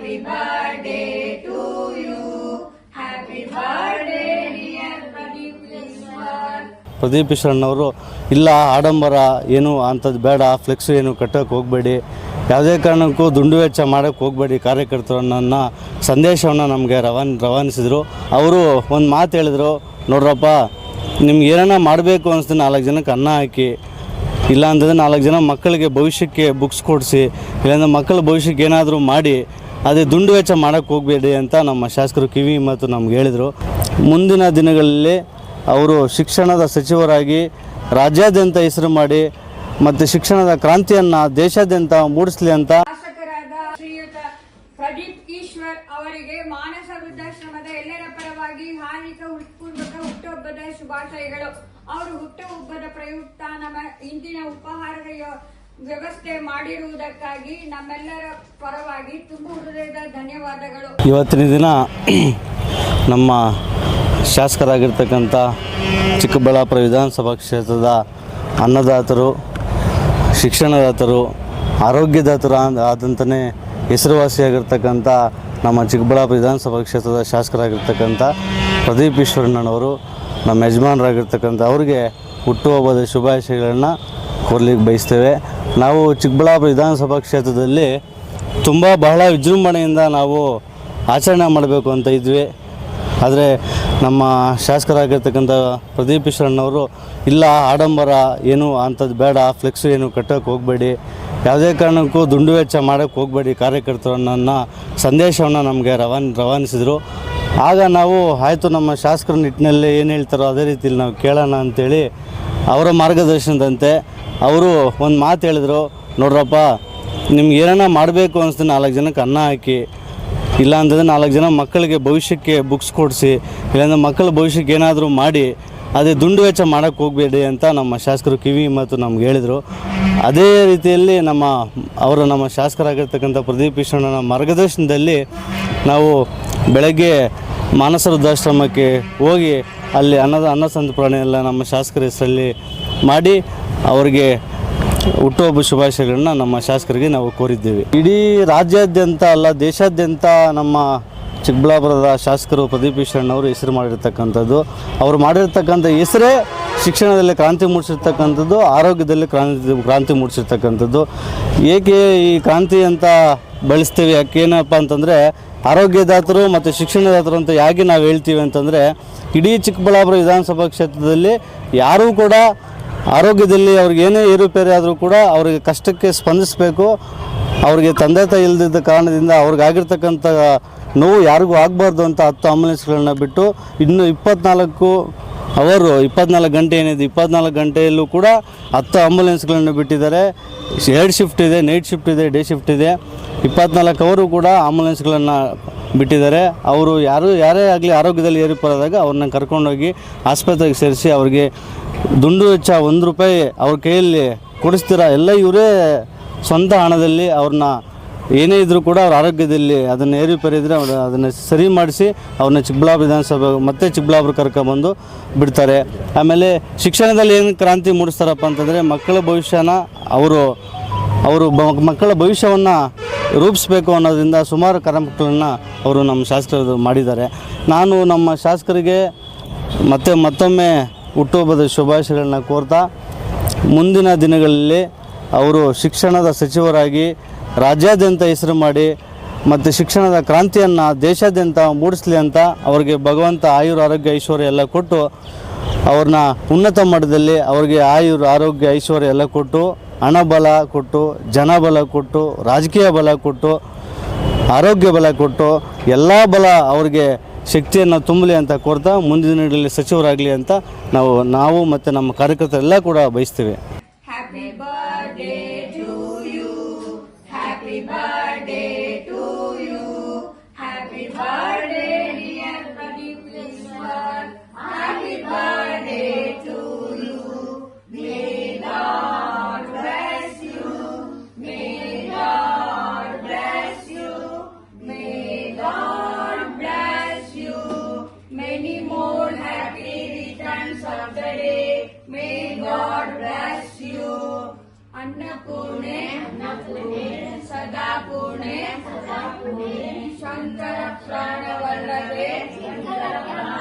Happy birthday to you. Happy birthday, dear Pradeep. Pradeep ಈಶ್ವರಣ್ಣವರು ಇಲ್ಲ ಆಡಂಬರ ಏನು ಅಂಥದ್ದು ಬೇಡ ಫ್ಲೆಕ್ಸ್ ಏನು ಕಟ್ಟೋಕೆ ಹೋಗಬೇಡಿ ಯಾವುದೇ ಕಾರಣಕ್ಕೂ ದುಂಡು ವೆಚ್ಚ ಮಾಡೋಕ್ಕೆ ಹೋಗಬೇಡಿ ಕಾರ್ಯಕರ್ತರು ನನ್ನ ಸಂದೇಶವನ್ನು ನಮಗೆ ರವಾನ್ ರವಾನಿಸಿದರು ಅವರು ಒಂದು ಮಾತು ಹೇಳಿದರು ನೋಡ್ರಪ್ಪ ನಿಮ್ಗೆ ಏನನ್ನ ಮಾಡಬೇಕು ಅನಿಸ್ತು ನಾಲ್ಕು ಜನಕ್ಕೆ ಅನ್ನ ಹಾಕಿ ಇಲ್ಲ ನಾಲ್ಕು ಜನ ಮಕ್ಕಳಿಗೆ ಭವಿಷ್ಯಕ್ಕೆ ಬುಕ್ಸ್ ಕೊಡಿಸಿ ಇಲ್ಲಾಂದ್ರೆ ಮಕ್ಕಳ ಭವಿಷ್ಯಕ್ಕೆ ಏನಾದರೂ ಮಾಡಿ ಅದೇ ದುಂಡು ವೆಚ್ಚ ಮಾಡೋಕ್ಕೆ ಹೋಗಬೇಡಿ ಅಂತ ನಮ್ಮ ಶಾಸಕರು ಕಿವಿ ಮತ್ತು ನಮ್ಗೆ ಹೇಳಿದರು. ಮುಂದಿನ ದಿನಗಳಲ್ಲಿ ಅವರು ಶಿಕ್ಷಣದ ಸಚಿವರಾಗಿ ರಾಜ್ಯಾದ್ಯಂತ ಹೆಸರು ಮಾಡಿ ಮತ್ತು ಶಿಕ್ಷಣದ ಕ್ರಾಂತಿಯನ್ನು ದೇಶಾದ್ಯಂತ ಮೂಡಿಸಲಿ ಅಂತ ಶ್ರೀಯುತ ಪ್ರದೀಪ್ ಈಶ್ವರ್ ಅವರಿಗೆ ಮಾನಸ ವೃದ್ಧಾಶ್ರಮದ ಎಲ್ಲರ ಪರವಾಗಿ ಹಾರ್ದಿಕ ಪೂರ್ವಕ ಹುಟ್ಟುಹಬ್ಬದ ಶುಭಾಶಯಗಳು. ಅವರು ಹುಟ್ಟುಹಬ್ಬದ ಪ್ರಯುಕ್ತ ನಮ್ಮ ಇಂದಿನ ಉಪಹಾರದ ವ್ಯವಸ್ಥೆ ಮಾಡಿರುವುದಕ್ಕಾಗಿ ನಮ್ಮೆಲ್ಲರ ಪರವಾಗಿ ತುಂಬು ಹೃದಯದ ಧನ್ಯವಾದಗಳು. ಇವತ್ತಿನ ದಿನ ನಮ್ಮ ಶಾಸಕರಾಗಿರ್ತಕ್ಕಂಥ ಚಿಕ್ಕಬಳ್ಳಾಪುರ ವಿಧಾನಸಭಾ ಕ್ಷೇತ್ರದ ಅನ್ನದಾತರು, ಶಿಕ್ಷಣದಾತರು, ಆರೋಗ್ಯದಾತರು ಆದ- ಆದಂತನೇ ಹೆಸರುವಾಸಿಯಾಗಿರ್ತಕ್ಕಂಥ ನಮ್ಮ ಚಿಕ್ಕಬಳ್ಳಾಪುರ ವಿಧಾನಸಭಾ ಕ್ಷೇತ್ರದ ಶಾಸಕರಾಗಿರ್ತಕ್ಕಂಥ ಪ್ರದೀಪ್ ಈಶ್ವರಣ್ಣನವರು, ನಮ್ಮ ಯಜಮಾನರಾಗಿರ್ತಕ್ಕಂಥ ಅವರಿಗೆ ಹುಟ್ಟುಹಬ್ಬದ ಶುಭಾಶಯಗಳನ್ನು ಕೋರ್ಲಿಕ್ಕೆ ಬಯಸ್ತೇವೆ. ನಾವು ಚಿಕ್ಕಬಳ್ಳಾಪುರ ವಿಧಾನಸಭಾ ಕ್ಷೇತ್ರದಲ್ಲಿ ತುಂಬ ಬಹಳ ವಿಜೃಂಭಣೆಯಿಂದ ನಾವು ಆಚರಣೆ ಮಾಡಬೇಕು ಅಂತ ಇದ್ವಿ. ಆದರೆ ನಮ್ಮ ಶಾಸಕರಾಗಿರ್ತಕ್ಕಂಥ ಪ್ರದೀಪ್ ಈಶ್ವರಣ್ಣವರು ಇಲ್ಲ ಆಡಂಬರ ಏನು ಅಂಥದ್ದು ಬೇಡ, ಫ್ಲೆಕ್ಸ್ ಏನು ಕಟ್ಟೋಕ್ಕೆ ಹೋಗಬೇಡಿ, ಯಾವುದೇ ಕಾರಣಕ್ಕೂ ದುಂಡು ವೆಚ್ಚ ಮಾಡೋಕ್ಕೆ ಹೋಗಬೇಡಿ ಕಾರ್ಯಕರ್ತರು ನನ್ನ ಸಂದೇಶವನ್ನು ನಮಗೆ ರವಾನ್, ರವಾನಿಸಿದರು. ಆಗ ನಾವು, ಆಯಿತು ನಮ್ಮ ಶಾಸಕರ ನಿಟ್ಟಿನಲ್ಲಿ ಏನು ಹೇಳ್ತಾರೋ ಅದೇ ರೀತಿಯಲ್ಲಿ ನಾವು ಕೇಳೋಣ ಅಂಥೇಳಿ ಅವರ ಮಾರ್ಗದರ್ಶನದಂತೆ ಅವರು ಒಂದು ಮಾತು ಹೇಳಿದರು, ನೋಡ್ರಪ್ಪ, ನಿಮ್ಗೆ ಏನಾರ ಮಾಡಬೇಕು ಅನಿಸ್ತು, ನಾಲ್ಕು ಜನಕ್ಕೆ ಅನ್ನ ಹಾಕಿ, ಇಲ್ಲ ನಾಲ್ಕು ಜನ ಮಕ್ಕಳಿಗೆ ಭವಿಷ್ಯಕ್ಕೆ ಬುಕ್ಸ್ ಕೊಡಿಸಿ, ಇಲ್ಲಾಂದರೆ ಮಕ್ಕಳ ಭವಿಷ್ಯಕ್ಕೆ ಏನಾದರೂ ಮಾಡಿ, ಅದೇ ದುಂಡು ವೆಚ್ಚ ಮಾಡೋಕ್ಕೆ ಹೋಗಬೇಡಿ ಅಂತ ನಮ್ಮ ಶಾಸಕರು ಕಿವಿ ಮತ್ತು ನಮ್ಗೆ ಹೇಳಿದರು. ಅದೇ ರೀತಿಯಲ್ಲಿ ನಮ್ಮ, ಅವರು ನಮ್ಮ ಶಾಸಕರಾಗಿರ್ತಕ್ಕಂಥ ಪ್ರದೀಪ್ ಈಶ್ವರಣ್ಣನ ಮಾರ್ಗದರ್ಶನದಲ್ಲಿ ನಾವು ಬೆಳಗ್ಗೆ ಮಾನಸ ವೃದ್ಧಾಶ್ರಮಕ್ಕೆ ಹೋಗಿ ಅಲ್ಲಿ ಅನ್ನದ ಅನ್ನ ಸಂತರ್ಪಣೆ ಎಲ್ಲ ನಮ್ಮ ಶಾಸಕರ ಹೆಸರಲ್ಲಿ ಮಾಡಿ ಅವರಿಗೆ ಹುಟ್ಟುಹಬ್ಬ ಶುಭಾಶಯಗಳನ್ನ ನಮ್ಮ ಶಾಸಕರಿಗೆ ನಾವು ಕೋರಿದ್ದೇವೆ. ಇಡೀ ರಾಜ್ಯಾದ್ಯಂತ ಅಲ್ಲ, ದೇಶಾದ್ಯಂತ ನಮ್ಮ ಚಿಕ್ಕಬಳ್ಳಾಪುರದ ಶಾಸಕರು ಪ್ರದೀಪ್ ಈಶ್ವರಣ್ಣವರು ಹೆಸರು ಮಾಡಿರ್ತಕ್ಕಂಥದ್ದು. ಅವರು ಮಾಡಿರ್ತಕ್ಕಂಥ ಹೆಸರೇ ಶಿಕ್ಷಣದಲ್ಲಿ ಕ್ರಾಂತಿ ಮೂಡಿಸಿರ್ತಕ್ಕಂಥದ್ದು, ಆರೋಗ್ಯದಲ್ಲಿ ಕ್ರಾಂತಿ ಕ್ರಾಂತಿ ಮೂಡಿಸಿರ್ತಕ್ಕಂಥದ್ದು. ಏಕೆ ಈ ಕ್ರಾಂತಿ ಅಂತ ಬಳಸ್ತೀವಿ? ಯಾಕೇನಪ್ಪ ಅಂತಂದರೆ ಆರೋಗ್ಯದಾತರು ಮತ್ತು ಶಿಕ್ಷಣದಾತರು ಅಂತ ಯಾಕೆ ನಾವು ಹೇಳ್ತೀವಿ ಅಂತಂದರೆ, ಇಡೀ ಚಿಕ್ಕಬಳ್ಳಾಪುರ ವಿಧಾನಸಭಾ ಕ್ಷೇತ್ರದಲ್ಲಿ ಯಾರೂ ಕೂಡ ಆರೋಗ್ಯದಲ್ಲಿ ಅವ್ರಿಗೆ ಏನೇ ಏರುಪೇರು ಆದರೂ ಕೂಡ ಅವರಿಗೆ ಕಷ್ಟಕ್ಕೆ ಸ್ಪಂದಿಸಬೇಕು. ಅವರಿಗೆ ತಂದೆ ತಾಯಿ ಇಲ್ಲದಿದ್ದ ಕಾರಣದಿಂದ ಅವ್ರಿಗಾಗಿರ್ತಕ್ಕಂಥ ನೋವು ಯಾರಿಗೂ ಆಗಬಾರ್ದು ಅಂತ ಹತ್ತು ಆಂಬುಲೆನ್ಸ್ಗಳನ್ನ ಬಿಟ್ಟು ಇನ್ನು ಇಪ್ಪತ್ನಾಲ್ಕು ಅವರು ಇಪ್ಪತ್ನಾಲ್ಕು ಗಂಟೆ ಏನಿದೆ, ಇಪ್ಪತ್ನಾಲ್ಕು ಗಂಟೆಯಲ್ಲೂ ಕೂಡ ಹತ್ತು ಆಂಬುಲೆನ್ಸ್ಗಳನ್ನು ಬಿಟ್ಟಿದ್ದಾರೆ. ಎರಡು ಶಿಫ್ಟ್ ಇದೆ, ನೈಟ್ ಶಿಫ್ಟ್ ಇದೆ, ಡೇ ಶಿಫ್ಟ್ ಇದೆ. ಇಪ್ಪತ್ನಾಲ್ಕು ಅವರು ಕೂಡ ಆಂಬುಲೆನ್ಸ್ಗಳನ್ನು ಬಿಟ್ಟಿದ್ದಾರೆ. ಅವರು ಯಾರು, ಯಾರೇ ಆಗಲಿ ಆರೋಗ್ಯದಲ್ಲಿ ಏರಿಪರಾದಾಗ ಅವ್ರನ್ನ ಕರ್ಕೊಂಡೋಗಿ ಆಸ್ಪತ್ರೆಗೆ ಸೇರಿಸಿ ಅವ್ರಿಗೆ ದುಂಡು ವೆಚ್ಚ ಒಂದು ರೂಪಾಯಿ ಅವ್ರ ಕೈಯಲ್ಲಿ ಕೊಡಿಸ್ತೀರ? ಎಲ್ಲ ಇವರೇ ಸ್ವಂತ ಹಣದಲ್ಲಿ ಅವ್ರನ್ನ ಏನೇ ಇದ್ರೂ ಕೂಡ ಅವ್ರ ಆರೋಗ್ಯದಲ್ಲಿ ಅದನ್ನು ಏರುಪೇರಿದ್ರೆ ಅವ್ರು ಅದನ್ನು ಸರಿ ಮಾಡಿಸಿ ಅವ್ರನ್ನ ಚಿಕ್ಕಬಳ್ಳಾಪುರ ವಿಧಾನಸಭೆ ಮತ್ತೆ ಚಿಕ್ಕಬಳ್ಳಾಪುರ ಕರ್ಕೊಂಬಂದು ಬಿಡ್ತಾರೆ. ಆಮೇಲೆ ಶಿಕ್ಷಣದಲ್ಲಿ ಏನು ಕ್ರಾಂತಿ ಮೂಡಿಸ್ತಾರಪ್ಪ ಅಂತಂದರೆ ಮಕ್ಕಳ ಭವಿಷ್ಯನ ಅವರು ಅವರು ಮಕ್ಕಳ ಭವಿಷ್ಯವನ್ನು ರೂಪಿಸಬೇಕು ಅನ್ನೋದ್ರಿಂದ ಸುಮಾರು ಕಾರ್ಯಕ್ರಮಗಳನ್ನು ಅವರು ನಮ್ಮ ಶಾಸಕರು ಮಾಡಿದ್ದಾರೆ. ನಾನು ನಮ್ಮ ಶಾಸಕರಿಗೆ ಮತ್ತೆ ಮತ್ತೊಮ್ಮೆ ಹುಟ್ಟುಹಬ್ಬದ ಶುಭಾಶಯಗಳನ್ನ ಕೋರ್ತಾ, ಮುಂದಿನ ದಿನಗಳಲ್ಲಿ ಅವರು ಶಿಕ್ಷಣದ ಸಚಿವರಾಗಿ ರಾಜ್ಯಾದ್ಯಂತ ಹೆಸರು ಮಾಡಿ ಮತ್ತು ಶಿಕ್ಷಣದ ಕ್ರಾಂತಿಯನ್ನು ದೇಶಾದ್ಯಂತ ಮೂಡಿಸಲಿ ಅಂತ ಅವರಿಗೆ ಭಗವಂತ ಆಯುರ್ ಆರೋಗ್ಯ ಐಶ್ವರ್ಯ ಎಲ್ಲ ಕೊಟ್ಟು ಅವ್ರನ್ನ ಉನ್ನತ ಮಟ್ಟದಲ್ಲಿ ಅವರಿಗೆ ಆಯುರ್ ಆರೋಗ್ಯ ಐಶ್ವರ್ಯ ಎಲ್ಲ ಕೊಟ್ಟು ಹಣ ಬಲ ಕೊಟ್ಟು ಜನಬಲ ಕೊಟ್ಟು, ರಾಜಕೀಯ ಬಲ ಕೊಟ್ಟು, ಆರೋಗ್ಯ ಬಲ ಕೊಟ್ಟು ಎಲ್ಲ ಬಲ ಅವ್ರಿಗೆ ಶಕ್ತಿಯನ್ನು ತುಂಬಲಿ ಅಂತ ಕೋರ್ತಾ ಮುಂದಿನ ದಿನಗಳಲ್ಲಿ ಸಚಿವರಾಗಲಿ ಅಂತ ನಾವು ನಾವು ಮತ್ತು ನಮ್ಮ ಕಾರ್ಯಕರ್ತರೆಲ್ಲ ಕೂಡ ಬಯಸ್ತೇವೆ. Today. May God bless you. Annapurne, Annapurne, Sadapurne, Sadapurne, Shankara Shankara